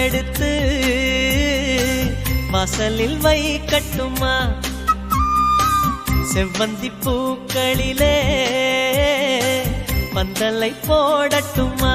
பூவெடுத்து வாசலில் வைக்கட்டுமா செவ்வந்தி பூக்களிலே பந்தலை போடட்டுமா?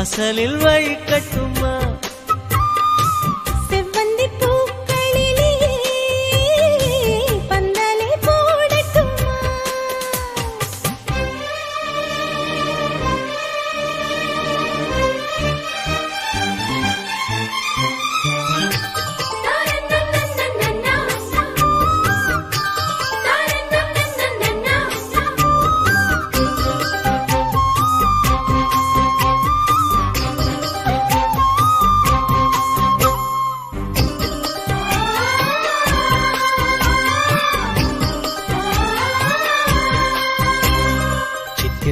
வாசலில் வைக்கட்டுமா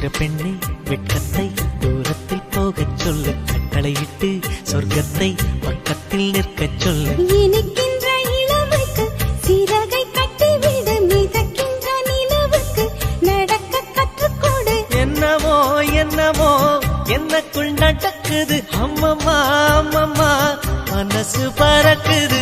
சித்திர பெண்ணை வெட்கத்தை தூரத்தில் போகச் சொல்லு கட்டளையிட்டு சொர்க்கத்தை பக்கத்தில் நிற்கச் சொல்லு. இனிக்கின்ற இளமைக்கு சிறகை கட்டிவிடு மிதக்கின்ற நிலவுக்கு நடக்க கற்றுக்கொடு. என்னமோ என்னமோ என்னக்குள் நடக்குது. அம்மம்மா அம்மம்மா மனசு பறக்குது.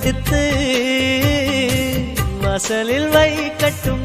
எடுத்து மசலில் வைக்கட்டும்.